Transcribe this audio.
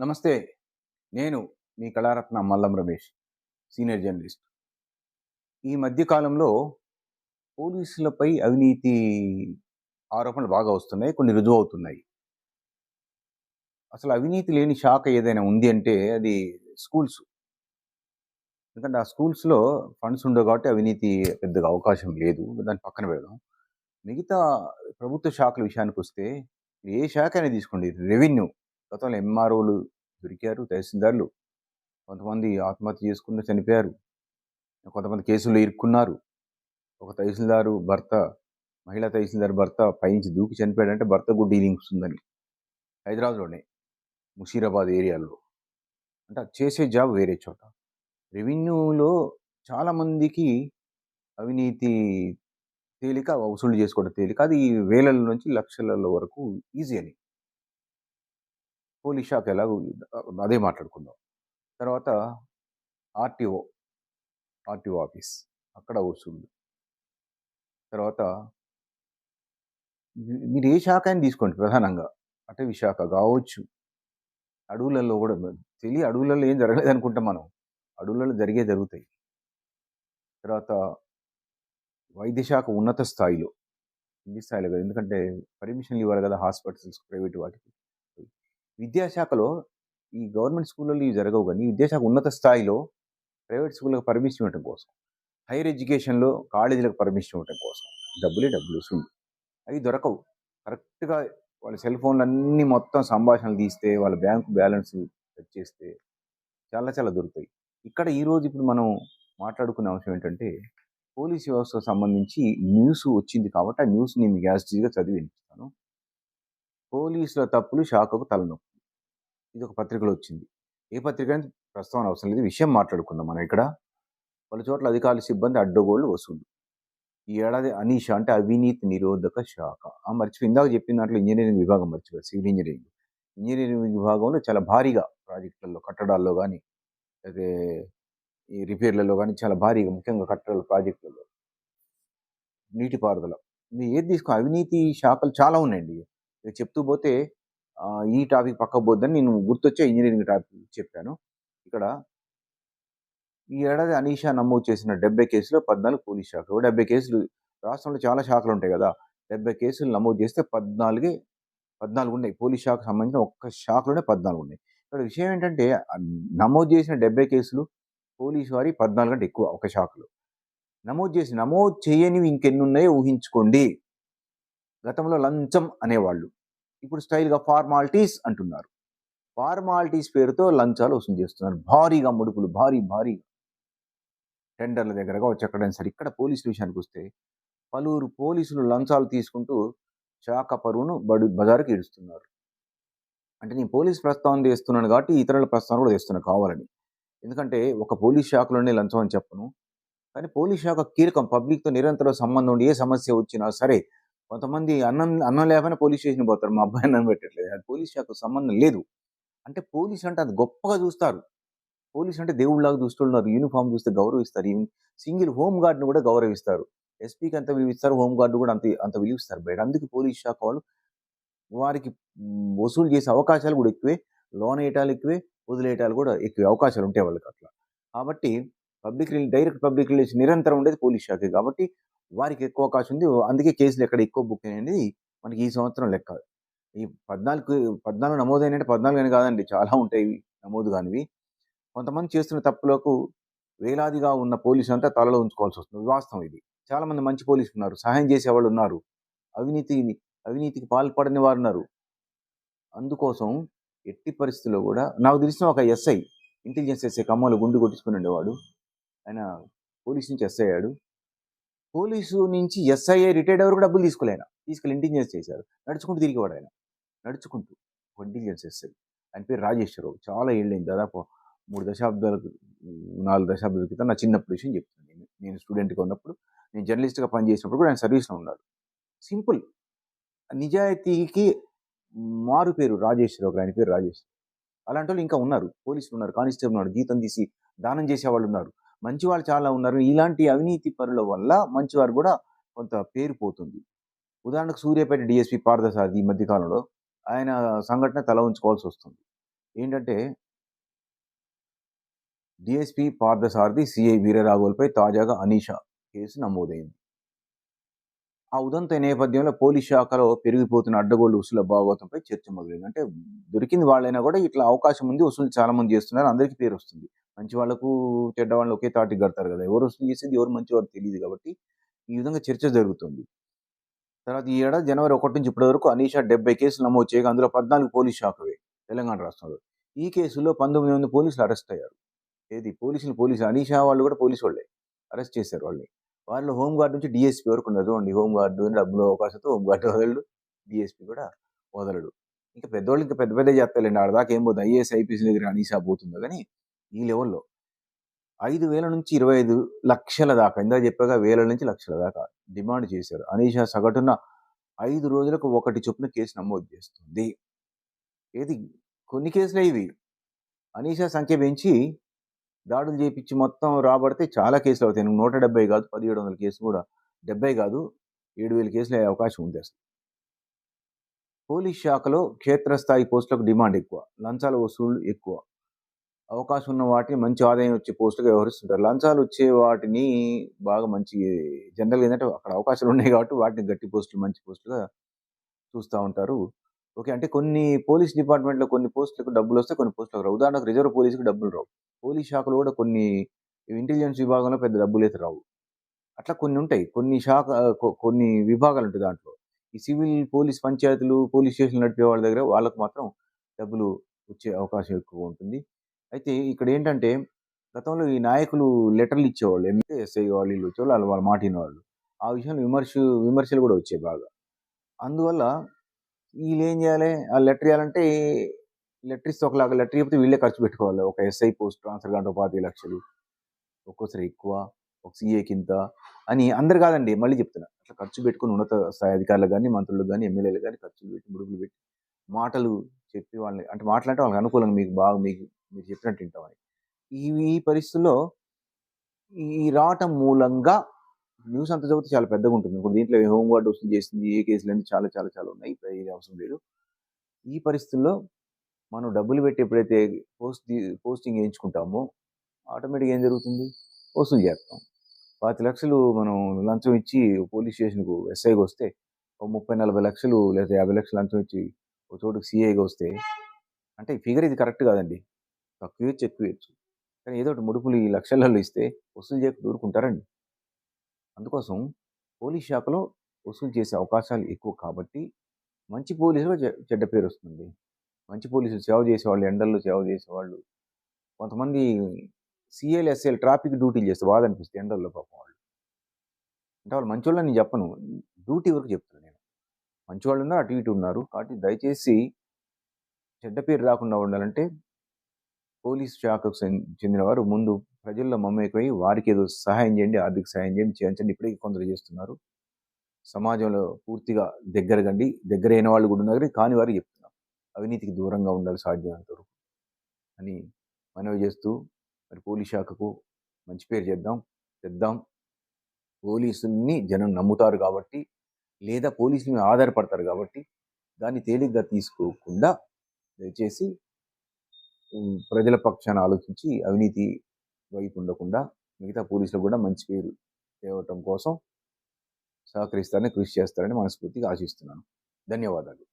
నమస్తే. నేను మీ కళారత్న మల్లం రమేష్ సీనియర్ జర్నలిస్ట్. ఈ మధ్యకాలంలో పోలీసులపై అవినీతి ఆరోపణలు బాగా వస్తున్నాయి కొన్ని రుజువు అవుతున్నాయి. అసలు అవినీతి లేని శాఖ ఏదైనా ఉంది అంటే అది స్కూల్స్. ఎందుకంటే ఆ స్కూల్స్లో ఫండ్స్ ఉండవు కాబట్టి అవినీతి పెద్దగా అవకాశం లేదు. దాన్ని పక్కన పెడదాం. మిగతా ప్రభుత్వ శాఖల విషయానికి వస్తే ఏ శాఖ అయినా తీసుకోండి. రెవెన్యూ. గతంలో ఎంఆర్ఓలు దొరికారు తహసీల్దార్లు. కొంతమంది ఆత్మహత్య చేసుకుని చనిపోయారు. కొంతమంది కేసులు ఇరుక్కున్నారు. ఒక తహసీల్దారు భర్త మహిళా తహసీల్దార్ భర్త పైనుంచి దూకి చనిపోయాడంటే భర్త డీలింగ్స్ ఉందని హైదరాబాద్లోనే ముషీరాబాద్ ఏరియాలో. అంటే చేసే జాబ్ వేరే చోట. రెవెన్యూలో చాలామందికి అవినీతి తేలిక వసూలు చేసుకోవడం తేలిక. అది వేల నుంచి లక్షల వరకు ఈజీ అని. పోలీస్ శాఖ ఎలాగో అదే మాట్లాడుకుందాం. తర్వాత ఆర్టీఓ ఆర్టీఓ ఆఫీస్ అక్కడ వసూళ్ళు తర్వాత మీరు ఏ శాఖ అని తీసుకోండి ప్రధానంగా? అటవీ శాఖ కావచ్చు. అడవులలో కూడా తెలియ అడవులలో ఏం జరగలేదు అనుకుంటాం మనం. అడవులలో జరిగే జరుగుతాయి. తర్వాత వైద్య శాఖ ఉన్నత స్థాయిలో కింది స్థాయిలో కదా. ఎందుకంటే పర్మిషన్లు ఇవ్వాలి కదా హాస్పిటల్స్ ప్రైవేట్ వాటికి. విద్యాశాఖలో ఈ గవర్నమెంట్ స్కూళ్ళలో ఇవి జరగవు కానీ విద్యాశాఖ ఉన్నత స్థాయిలో ప్రైవేట్ స్కూళ్ళకి పర్మిషన్ ఇవ్వడం కోసం హైయర్ ఎడ్యుకేషన్లో కాలేజీలకు పర్మిషన్ ఇవ్వడం కోసం డబ్బులే డబ్బులు వసూలు అవి దొరకవు. కరెక్ట్గా వాళ్ళ సెల్ ఫోన్లు అన్నీ మొత్తం సంభాషణలు తీస్తే వాళ్ళ బ్యాంకు బ్యాలెన్స్ చెక్ చేస్తే చాలా చాలా దొరుకుతాయి. ఇక్కడ ఈరోజు ఇప్పుడు మనం మాట్లాడుకునే అంశం ఏంటంటే పోలీస్ వ్యవస్థకు సంబంధించి న్యూస్ వచ్చింది కాబట్టి ఆ న్యూస్ నేను గ్యాస్టీగా చదివి వినిపిస్తాను. పోలీసుల తప్పులు శాఖకు తలనొప్పి. ఇది ఒక పత్రికలో వచ్చింది ఏ పత్రిక అని ప్రస్తావన అవసరం లేదు. విషయం మాట్లాడుకుందాం మనం ఇక్కడ. పలు చోట్ల అధికారుల సిబ్బంది అడ్డగోళ్ళు వసూలు ఈ ఏడాది అనీష అంటే అవినీతి నిరోధక శాఖ. ఆ మర్చిపోయి ఇందాక చెప్పిన దాంట్లో ఇంజనీరింగ్ విభాగం మర్చిపోయారు. Civil engineering. ఇంజనీరింగ్ విభాగంలో చాలా భారీగా ప్రాజెక్టులలో కట్టడాల్లో కానీ అయితే ఈ రిపేర్లలో కానీ చాలా భారీగా ముఖ్యంగా కట్టడాల ప్రాజెక్టులలో నీటిపారుదల. మీరు ఏది తీసుకో అవినీతి శాఖలు చాలా ఉన్నాయండి. చెప్తూ పోతే ఈ టాపిక్ పక్క పోద్దని నేను గుర్తొచ్చే ఇంజనీరింగ్ టాపిక్ చెప్పాను. ఇక్కడ ఈ ఏడాది అనీషా నమోదు చేసిన డెబ్బై కేసులో పద్నాలుగు పోలీస్ శాఖలు డెబ్బై కేసులు రాష్ట్రంలో చాలా శాఖలు ఉంటాయి కదా డెబ్బై కేసులు నమోదు చేస్తే పద్నాలుగే పద్నాలుగు ఉన్నాయి. పోలీస్ శాఖకు సంబంధించిన ఒక్క శాఖలోనే పద్నాలుగు ఉన్నాయి. ఇక్కడ విషయం ఏంటంటే నమోదు చేసిన డెబ్బై కేసులు పోలీసు వారి పద్నాలుగు కంటే ఎక్కువ ఒక శాఖలో. నమోదు చేసి నమోదు చేయనివి ఇంకెన్ని ఉన్నాయో ఊహించుకోండి. గతంలో లంచం అనేవాళ్ళు. ఇప్పుడు స్టైల్గా ఫార్మాలిటీస్ అంటున్నారు. ఫార్మాలిటీస్ పేరుతో లంచాలు వసూలు చేస్తున్నారు. భారీగా ముడుపులు భారీ భారీ. టెండర్ల దగ్గరగా వచ్చేక్కడైనా ఎక్కడైనా సరే ఇక్కడ పోలీసుల విషయానికి వస్తే పలువురు పోలీసులు లంచాలు తీసుకుంటూ శాఖ పరువును బడు బజారుకి ఇడుస్తున్నారు అంటే నేను పోలీస్ ప్రస్తావన చేస్తున్నాను కాబట్టి ఇతరుల ప్రస్తావన కూడా చేస్తున్నాను కావాలని. ఎందుకంటే ఒక పోలీస్ శాఖలోనే లంచం అని చెప్పను. కానీ పోలీస్ శాఖ కీలకం. పబ్లిక్తో నిరంతరం సంబంధం ఉండి ఏ సమస్య వచ్చినా సరే కొంతమంది అన్నం అన్నం లేకపోయినా పోలీస్ స్టేషన్ పోతారు. మా అబ్బాయి అన్నం పెట్టట్లేదు. అది పోలీస్ శాఖకు సంబంధం లేదు. అంటే పోలీస్ అంటే అది గొప్పగా చూస్తారు. పోలీస్ అంటే దేవుళ్ళలాగా చూస్తున్నారు. యూనిఫామ్ చూస్తే గౌరవిస్తారు. సింగిల్ హోమ్ గార్డ్ని కూడా గౌరవిస్తారు. ఎస్పీకి అంత విలువిస్తారు. హోమ్ గార్డు కూడా అంత అంత విలువిస్తారు. బయట అందుకే పోలీస్ శాఖ వాళ్ళు వారికి వసూలు చేసే అవకాశాలు కూడా ఎక్కువే. లోన్ వేయటాలు ఎక్కువే. వదిలేయటాలు కూడా ఎక్కువ. అవకాశాలు ఉంటాయి వాళ్ళకి అట్లా. కాబట్టి పబ్లిక్ డైరెక్ట్ పబ్లిక్ రిలేషన్ నిరంతరం ఉండేది పోలీస్ శాఖ. కాబట్టి వారికి ఎక్కువ అవకాశం ఉంది. అందుకే కేసులు ఎక్కడ ఎక్కువ బుక్ అనేది మనకి ఈ సంవత్సరం లెక్క. ఈ పద్నాలుగు పద్నాలుగు నమోదైనంటే పద్నాలుగు అని కాదండి. చాలా ఉంటాయి నమోదు కానివి. కొంతమంది చేస్తున్న తప్పులకు వేలాదిగా ఉన్న పోలీసులు అంతా తలలో ఉంచుకోవాల్సి వస్తుంది. వాస్తవం ఇది. చాలామంది మంచి పోలీసులు ఉన్నారు. సహాయం చేసేవాళ్ళు ఉన్నారు. అవినీతి అవినీతికి పాల్పడని వారు ఉన్నారు. అందుకోసం ఎట్టి పరిస్థితుల్లో కూడా నాకు తెలిసిన ఒక ఎస్ఐ ఇంటెలిజెన్స్ ఎస్ఐ కమ్మలో గుండు కొట్టించుకుని ఉండేవాడు. ఆయన పోలీస్ నుంచి ఎస్ఐ అయ్యాడు. పోలీసు నుంచి ఎస్ఐ రిటైర్డ్ ఎవరు కూడా డబ్బులు తీసుకోలేను తీసుకెళ్ళి ఇంటెలిజెన్స్ చేశారు. నడుచుకుంటూ తిరిగేవాడు ఆయన? నడుచుకుంటూ ఇంటెలిజెన్స్ ఎస్ఐ ఆయన పేరు రాజేశ్వరరావు చాలా ఏళ్ళైంది దాదాపు మూడు దశాబ్దాలకు నాలుగు దశాబ్దాల క్రితం నా చిన్నప్పుడు విషయం చెప్తున్నాను. నేను నేను స్టూడెంట్గా ఉన్నప్పుడు నేను జర్నలిస్ట్గా పనిచేసినప్పుడు కూడా ఆయన సర్వీస్లో ఉన్నాడు సింపుల్. నిజాయితీకి మారు పేరు రాజేశ్వరరావు ఆయన పేరు రాజేశ్వర అలాంటి వాళ్ళు ఇంకా ఉన్నారు. పోలీసులు ఉన్నారు. కానిస్టేబుల్ ఉన్నారు. జీతం తీసి దానం చేసేవాళ్ళు ఉన్నారు. మంచివాళ్ళు చాలా ఉన్నారు. ఇలాంటి అవినీతి పరుల వల్ల మంచివారు కూడా కొంత పేరు పోతుంది. ఉదాహరణకు సూర్యాపేట డిఎస్పీ పార్థసారథి ఈ మధ్యకాలంలో ఆయన సంఘటన తల ఉంచుకోవాల్సి వస్తుంది. ఏంటంటే డిఎస్పీ పార్థసారథి సిఐ వీరరాఘవులపై తాజాగా అనీషా కేసు నమోదైంది. ఆ ఉదంత నేపథ్యంలో పోలీస్ శాఖలో పెరిగిపోతున్న అడ్డగోలు వసూల భాగవతంపై చర్చ మొదలైంది. అంటే దొరికింది వాళ్ళైనా కూడా ఇట్లా అవకాశం ఉంది. వసూలు చాలా మంది చేస్తున్నారు. అందరికీ పేరు వస్తుంది. మంచి వాళ్ళకు చెడ్డ వాళ్ళు ఒకే తాటికి కడతారు కదా. ఎవరు వసూలు చేసేది ఎవరు మంచివారు తెలియదు కాబట్టి ఈ విధంగా చర్చ జరుగుతుంది. తర్వాత ఈ ఏడాది జనవరి ఒకటి నుంచి ఇప్పటి వరకు అనీషా డెబ్బై కేసులు నమోదు చేయగా అందులో పద్నాలుగు పోలీస్ శాఖవే తెలంగాణ రాష్ట్రంలో. ఈ కేసులో పంతొమ్మిది మంది పోలీసులు అరెస్ట్ అయ్యారు. ఏది? పోలీసులు పోలీసులు అనీషా వాళ్ళు కూడా పోలీసు వాళ్ళే. అరెస్ట్ చేశారు వాళ్ళని. వాళ్ళు హోంగార్డ్ నుంచి డిఎస్పీ వరకు ఉన్నారు. చూడండి హోంగార్డు డబ్బులు అవకాశంతో హోంగార్డు వదలడు. డిఎస్పీ కూడా వదలడు. ఇంకా పెద్దవాళ్ళు ఇంకా పెద్ద పెద్ద చేస్తారండి ఆడదాకా ఏం పోతుంది ఐఏఎస్ ఐపీఎస్ దగ్గర అనీషా పోతుందో కానీ ఈ లెవెల్లో. ఐదు వేల నుంచి ఇరవై ఐదు లక్షల దాకా ఇందా చెప్పాగా వేల నుంచి లక్షల దాకా డిమాండ్ చేశారు. అనీషా సగటున ఐదు రోజులకు ఒకటి చొప్పున కేసు నమోదు చేస్తుంది. ఏది? కొన్ని కేసులే ఇవి. అనీషా సంఖ్య పెంచి దాడులు చేపించి మొత్తం రాబడితే చాలా కేసులు అవుతాయి. నూట డెబ్బై కాదు పదిహేడు వందల కేసులు కూడా. డెబ్బై కాదు ఏడు వేల కేసులు అయ్యే అవకాశం ఉంది అసలు. పోలీస్ శాఖలో క్షేత్రస్థాయి పోస్టులకు డిమాండ్ ఎక్కువ. లంచాల వసూళ్ళు ఎక్కువ. అవకాశం ఉన్న వాటిని మంచి ఆదాయం వచ్చే పోస్టులుగా వ్యవహరిస్తుంటారు. లంచాలు వచ్చే వాటిని బాగా మంచి జనరల్గా ఏంటంటే అక్కడ అవకాశాలు ఉన్నాయి కాబట్టి వాటిని గట్టి పోస్టులు మంచి పోస్టులుగా చూస్తూ ఉంటారు. ఓకే. అంటే కొన్ని పోలీస్ డిపార్ట్మెంట్లో కొన్ని పోస్టులకు డబ్బులు వస్తే కొన్ని పోస్టులకు రావు. ఉదాహరణకు రిజర్వ్ పోలీసుకి డబ్బులు రావు. పోలీస్ శాఖలో కూడా కొన్ని ఇంటెలిజెన్స్ విభాగంలో పెద్ద డబ్బులు అయితే రావు. అట్లా కొన్ని ఉంటాయి. కొన్ని శాఖ కొన్ని విభాగాలు ఉంటాయి దాంట్లో. ఈ సివిల్ పోలీస్ పంచాయతీలు పోలీస్ స్టేషన్లు నడిపే వాళ్ళ దగ్గర వాళ్ళకు మాత్రం డబ్బులు వచ్చే అవకాశం ఎక్కువ ఉంటుంది. అయితే ఇక్కడ ఏంటంటే గతంలో ఈ నాయకులు లెటర్లు ఇచ్చేవాళ్ళు ఎందుకంటే ఎస్ఐ వాళ్ళు వీళ్ళు వచ్చేవాళ్ళు వాళ్ళు వాళ్ళ మాటిన వాళ్ళు ఆ విషయంలో విమర్శ విమర్శలు కూడా వచ్చాయి బాగా. అందువల్ల వీళ్ళు ఏం చేయాలి? ఆ లెటర్ ఇవ్వాలంటే లెటర్ ఇస్తే ఒకలాగా లెటర్ చెప్తే వీళ్ళే ఖర్చు పెట్టుకోవాలి. ఒక ఎస్ఐ పోస్ట్ ట్రాన్స్ఫర్ కంటే ఒక లక్షలు ఒక్కోసారి ఎక్కువ ఒక సీఏ కింద అని అందరు కాదండి మళ్ళీ చెప్తున్నా. అట్లా ఖర్చు పెట్టుకుని ఉన్నత స్థాయి అధికారులకు కానీ మంత్రులు కానీ ఎమ్మెల్యేలు కానీ ఖర్చులు పెట్టి ముడుగులు పెట్టి మాటలు చెప్పి వాళ్ళని అంటే మాట్లాడితే వాళ్ళకి అనుకూలంగా మీకు బాగా మీకు మీరు చెప్పినట్టు వింటామని. ఈ ఈ పరిస్థితుల్లో ఈ రావటం మూలంగా న్యూస్ అంత చదివితే చాలా పెద్దగా ఉంటుంది. ఇప్పుడు దీంట్లో హోమ్ వస్తుంది వసూలు చేసింది ఏ కేసులు అన్నీ చాలా చాలా చాలా ఉన్నాయి. ఇప్పుడు ఇది అవసరం లేదు. ఈ పరిస్థితుల్లో మనం డబ్బులు పెట్టి ఎప్పుడైతే పోస్ట్ పోస్టింగ్ వేయించుకుంటామో ఆటోమేటిక్గా ఏం జరుగుతుంది? వసూలు చేస్తాం. పాతి లక్షలు మనం లంచం ఇచ్చి పోలీస్ స్టేషన్కు ఎస్ఐకి వస్తే ఒక ముప్పై నలభై లక్షలు లేదా యాభై లక్షలు లంచం ఇచ్చి ఒక చోటుకు సిఐకి వస్తే అంటే ఫిగర్ ఇది కరెక్ట్ కాదండి. తక్కువ ఇవ్వచ్చు ఎక్కువ ఇవ్వచ్చు కానీ ఏదో ఒకటి ముడుపులు ఈ లక్షలలో ఇస్తే వసూలు చేయక దూరుకుంటారండి. అందుకోసం పోలీస్ శాఖలో వసూలు చేసే అవకాశాలు ఎక్కువ కాబట్టి మంచి పోలీసులు చె- చెడ్డ పేరు వస్తుంది మంచి పోలీసులు సేవ చేసేవాళ్ళు ఎండల్లో సేవ చేసేవాళ్ళు. కొంతమంది సిఎల్ ఎస్ఎల్ ట్రాఫిక్ డ్యూటీలు చేస్తే బాధ అనిపిస్తుంది ఎండల్లో పాపం వాళ్ళు. అంటే వాళ్ళు మంచి నేను చెప్పను. డ్యూటీ వరకు చెప్తాను నేను. మంచి వాళ్ళు ఉన్నారు అటు ఇటు ఉన్నారు. కాబట్టి దయచేసి చెడ్డ పేరు రాకుండా ఉండాలంటే పోలీస్ శాఖకు చెంది- చెందిన వారు ముందు ప్రజల్లో మమేకమై వారికి ఏదో సహాయం చేయండి ఆర్థిక సహాయం చేయండి చేయించండి. ఇప్పటికీ కొందరు చేస్తున్నారు. సమాజంలో పూర్తిగా దగ్గరగండి దగ్గర అయిన వాళ్ళు కూడా ఉన్నారు. కాని వారు చెప్తున్నారు. అవినీతికి దూరంగా ఉండాలి సాధ్యమైనంత వరకు అని మనవి చేస్తూ మరి పోలీస్ శాఖకు మంచి పేరు చేద్దాం తెద్దాం. పోలీసుల్ని జనం నమ్ముతారు కాబట్టి లేదా పోలీసుల మీద ఆధారపడతారు కాబట్టి దాన్ని తేలిగ్గా తీసుకోకుండా దయచేసి ప్రజల పక్షాన ఆలోచించి అవినీతి వైపు ఉండకుండా మిగతా పోలీసులకు కూడా మంచి పేరు తేవటం కోసం సహకరిస్తారని కృషి చేస్తారని మనస్ఫూర్తిగా ఆశిస్తున్నాను. ధన్యవాదాలు.